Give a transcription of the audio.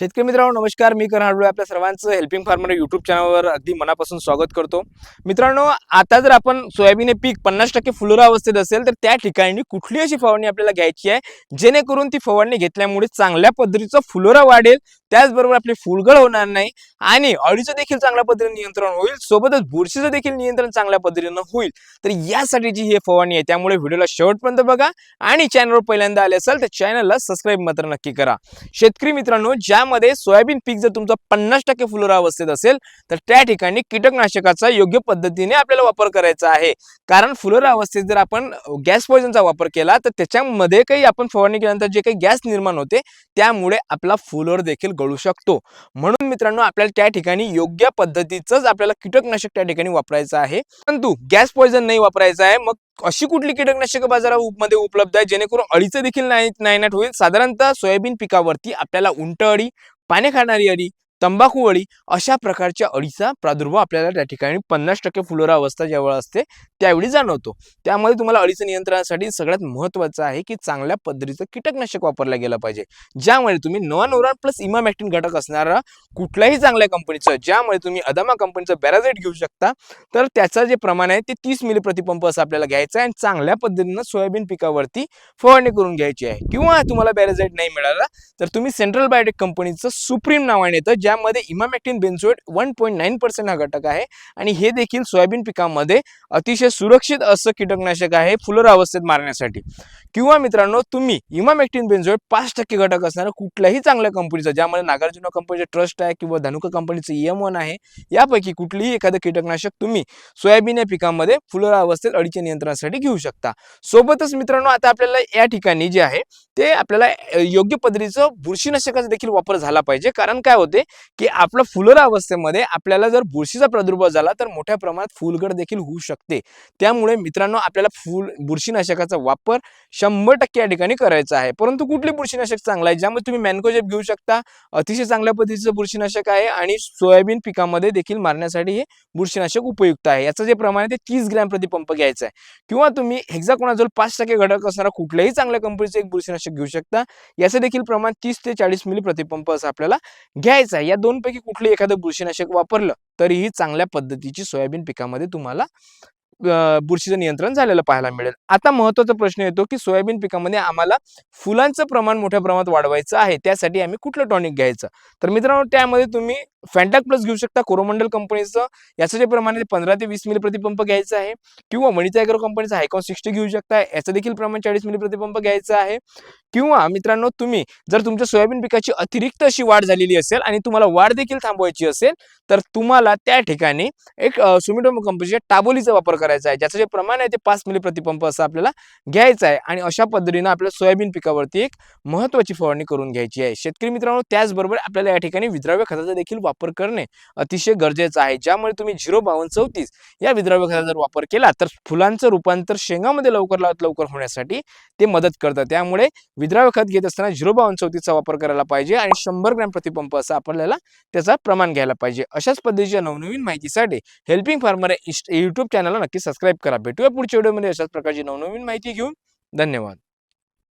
शेतकरी मित्रांनो नमस्कार. मी करण हाडोळे आपल्या सर्वांचं हेल्पिंग फार्मर युट्यूब चॅनलवर अगदी मनापासून स्वागत करतो. मित्रांनो आता जर आपण सोयाबीन हे पीक पन्नास टक्के फुलोरा अवस्थेत असेल तर त्या ठिकाणी कुठली अशी फवारणी आपल्याला घ्यायची आहे? जेणेकरून ती फवारणी घेतल्यामुळे चांगल्या पद्धतीचा फुलोरा वाढेल त्याचबरोबर आपली फुलगळ होणार नाही आणि अळीचं देखील चांगल्या पद्धतीने नियंत्रण होईल सोबतच बुरशीचं देखील नियंत्रण चांगल्या पद्धतीनं होईल. तर यासाठीची ही फवारणी आहे त्यामुळे व्हिडिओला शेवटपर्यंत बघा आणि चॅनलवर पहिल्यांदा आले असेल तर चॅनलला सबस्क्राईब मात्र नक्की करा. शेतकरी मित्रांनो ज्यामध्ये सोयाबीन पीक जर तुमचं पन्नास टक्के फुलोरा अवस्थेत असेल तर त्या ठिकाणी कीटकनाशकाचा योग्य पद्धतीने आपल्याला वापर करायचा आहे. कारण फुलोरा अवस्थेत जर आपण गॅस पॉइजनचा वापर केला तर त्याच्यामध्ये काही आपण फवारणी केल्यानंतर जे काही गॅस निर्माण होते त्यामुळे आपला फुलोर देखील गळू शकतो. म्हणून मित्रांनो आपल्याला त्या ठिकाणी योग्य पद्धतीचंच आपल्याला कीटकनाशक त्या ठिकाणी वापरायचं आहे. परंतु गॅस पॉइझन नाही वापरायचं आहे. मग अशी कुठली कीटकनाशक बाजारामध्ये उपलब्ध आहे जेणेकरून अळीचं देखील नाही नायनाट होईल? साधारणतः सोयाबीन पिकावरती आपल्याला उंट अळी पाने खाणारी अळी तंबाखू अळी अशा प्रकारच्या अळीचा प्रादुर्भाव आपल्याला त्या ठिकाणी पन्नास टक्के फुलोरा अवस्था ज्यावेळी असते त्यावेळी जाणवतो. त्यामुळे तुम्हाला अळीचं नियंत्रणासाठी सगळ्यात महत्त्वाचं आहे की चांगल्या पद्धतीचं कीटकनाशक वापरलं गेलं पाहिजे. ज्यामुळे तुम्ही नॉन ओरान प्लस इमामॅक्टिन घटक असणारा कुठल्याही चांगल्या कंपनीचं ज्यामुळे तुम्ही अदामा कंपनीचं बॅराझेट घेऊ शकता तर त्याचं जे प्रमाण आहे ते तीस मिली प्रतिपंप असं आपल्याला घ्यायचं आहे आणि चांगल्या पद्धतीनं सोयाबीन पिकावरती फवारणी करून घ्यायची आहे. किंवा तुम्हाला बॅराझेट नाही मिळाला तर तुम्ही सेंट्रल बायोटेक कंपनीचं सुप्रीम नावाने येतं ज्यामध्ये emamectin benzoate one point nine percent हा घटक आहे. आणि हे देखील सोयाबीन पिकामध्ये अतिशय सुरक्षित असं कीटकनाशक आहे फुलर अवस्थेत मारण्यासाठी. किंवा मित्रांनो तुम्ही इमामॅक्टिन बेन्झोएट पाच टक्के घटक असणारं कुठल्याही चांगल्या कंपनीचं ज्यामध्ये नागार्जुन कंपनीचं ट्रस्ट आहे किंवा धनुका कंपनीचं एम वन आहे यापैकी कुठलीही एखादं कीटकनाशक तुम्ही सोयाबीन या पिकामध्ये फुलर अवस्थेत अडीच्या नियंत्रणासाठी घेऊ शकता. सोबतच मित्रांनो आता आपल्याला या ठिकाणी जे आहे ते आपल्याला योग्य पद्धतीचं बुरशीनाशकाचा देखील वापर झाला पाहिजे. कारण काय होते? की आपलं फुलर अवस्थेमध्ये आपल्याला जर बुरशीचा प्रादुर्भाव झाला तर मोठ्या प्रमाणात फुलगड देखील होऊ शकते. त्यामुळे मित्रांनो आपल्याला फुल बुरशीनाशकाचा वापर शंभर टक्के या ठिकाणी करायचा आहे. परंतु कुठले बुरशीनाशक चांगलं आहे? ज्यामध्ये तुम्ही मॅनकोजेप घेऊ शकता अतिशय चांगल्या पद्धतीचं बुरशीनाशक आहे आणि सोयाबीन पिकामध्ये देखील मारण्यासाठी हे बुरशीनाशक उपयुक्त आहे. याचं जे प्रमाण आहे ते तीस ग्रॅम प्रति पंप घ्यायचं आहे. किंवा तुम्ही हेक्झाकोनाझोल पाच टक्के घटक असणारा कुठल्याही चांगल्या कंपनीचं एक बुरशीनाशक घेऊ शकता. याचं देखील प्रमाण तीस ते चाळीस मिली प्रतिपंप असं आपल्याला घ्यायचं आहे. या दोनपैकी कुठली एखादं बुरशीनाशक वापरलं तरीही चांगल्या पद्धतीची सोयाबीन पिकामध्ये तुम्हाला बुरशीचं नियंत्रण झालेलं पाहायला मिळेल. आता महत्त्वाचा प्रश्न येतो की सोयाबीन पिकामध्ये आम्हाला फुलांचं प्रमाण मोठ्या प्रमाणात वाढवायचं आहे त्यासाठी आम्ही कुठलं टॉनिक घ्यायचं? तर मित्रांनो त्यामध्ये तुम्ही फॅन्टॅक प्लस घेऊ शकता. कोरोमंडल कंपनीचं याचं जे प्रमाण आहे ते पंधरा ते वीस मिली प्रतिपंप घ्यायचं आहे. किंवा मणिता एग्रो कंपनीचं हायकॉन सिक्स्टी घेऊ शकता. याचं देखील प्रमाण चाळीस मिली प्रतिपंप घ्यायचं आहे. किंवा मित्रांनो तुम्ही जर तुमच्या सोयाबीन पिकाची अतिरिक्त अशी वाढ झालेली असेल आणि तुम्हाला वाढ देखील थांबवायची असेल तर तुम्हाला त्या ठिकाणी एक सुमिटोमो कंपनीच्या टाबोलीचा वापर करायचा आहे. ज्याचं जे प्रमाण आहे ते पाच मिली प्रतिपंप असं आपल्याला घ्यायचं आहे. आणि अशा पद्धतीनं आपल्या सोयाबीन पिकावरती एक महत्त्वाची फवारणी करून घ्यायची आहे. शेतकरी मित्रांनो त्याचबरोबर आपल्याला या ठिकाणी विद्राव्य खताचा देखील वापर करणे अतिशय गरजेचं आहे. ज्यामुळे तुम्ही झिरो बावन्न चौतीस या विद्राव्य खताचा जर वापर केला तर फुलांचं रूपांतर शेंगामध्ये लवकर लवकर होण्यासाठी ते मदत करतं. त्यामुळे विद्राव्य खत घेत असताना झिरो बावन्न चौतीसचा वापर करायला पाहिजे आणि शंभर ग्रॅम प्रतिपंप असं आपल्याला त्याचा प्रमाण घ्यायला पाहिजे. अशाच पद्धतीच्या नवनवीन माहितीसाठी हेल्पिंग फार्मर युट्यूब चॅनलला नक्की सबस्क्राईब करा. भेटूया पुढच्या व्हिडिओमध्ये अशाच प्रकारची नवनवीन माहिती घेऊन. धन्यवाद.